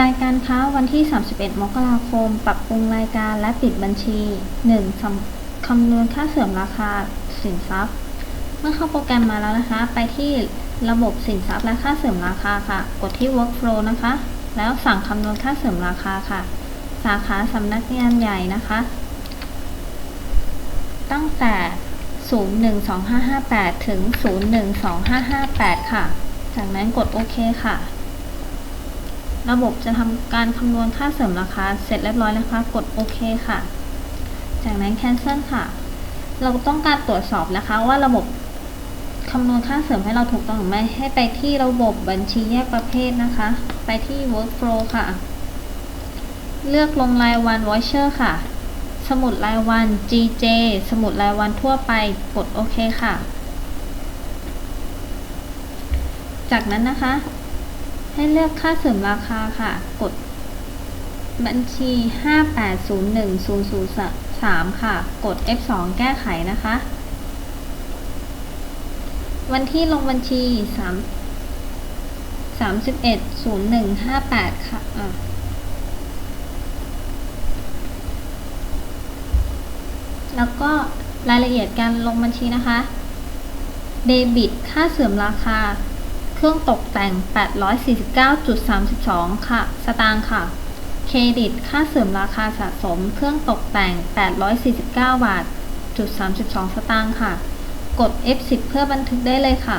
รายการค้าวันที่ 31 มกราคม ปรับปรุงรายการและปิดบัญชี 1. คำนวณค่าเสื่อมราคาสินทรัพย์ เมื่อเข้าโปรแกรมมาแล้วนะคะ ไปที่ระบบสินทรัพย์และค่าเสื่อมราคาค่ะ กดที่ workflow นะคะ แล้วสั่งคำนวณค่าเสื่อมราคาค่ะ สาขาสำนักงานใหญ่นะคะ ตั้งแต่ 012558 ถึง 012558 ค่ะ จากนั้นกดโอเคค่ะ ระบบจะทำการคำนวณค่าเสริมราคาเสร็จเรียบร้อยนะคะ กดโอเคค่ะ จากนั้น cancel ค่ะ เราต้องการตรวจสอบนะคะ ว่าระบบคำนวณค่าเสริมให้เราถูกต้องหรือไม่ ให้ไปที่ระบบบัญชีแยกประเภทนะคะ ไปที่ workflow ค่ะ เลือกลงรายวัน voucher ค่ะ สมุดรายวัน GJ สมุดรายวันทั่วไป กดโอเคค่ะ จากนั้นนะคะ ให้เลือกค่าเสริมราคาค่ะ กดบัญชี 5801003 ค่ะ กด F2 แก้ไขนะคะ วันที่ลงบัญชี 3 310158 ค่ะอะแล้วก็รายละเอียดการลงบัญชีนะคะ เดบิต ค่าเสื่อมราคา เครื่องตกแต่ง 849.32 ค่ะ สตางค์ค่ะ เครดิต ค่าเสื่อมราคาสะสม เครื่องตกแต่ง 849 บาทจุด32 สตางค์ค่ะ กด F10 เพื่อบันทึกได้เลยค่ะ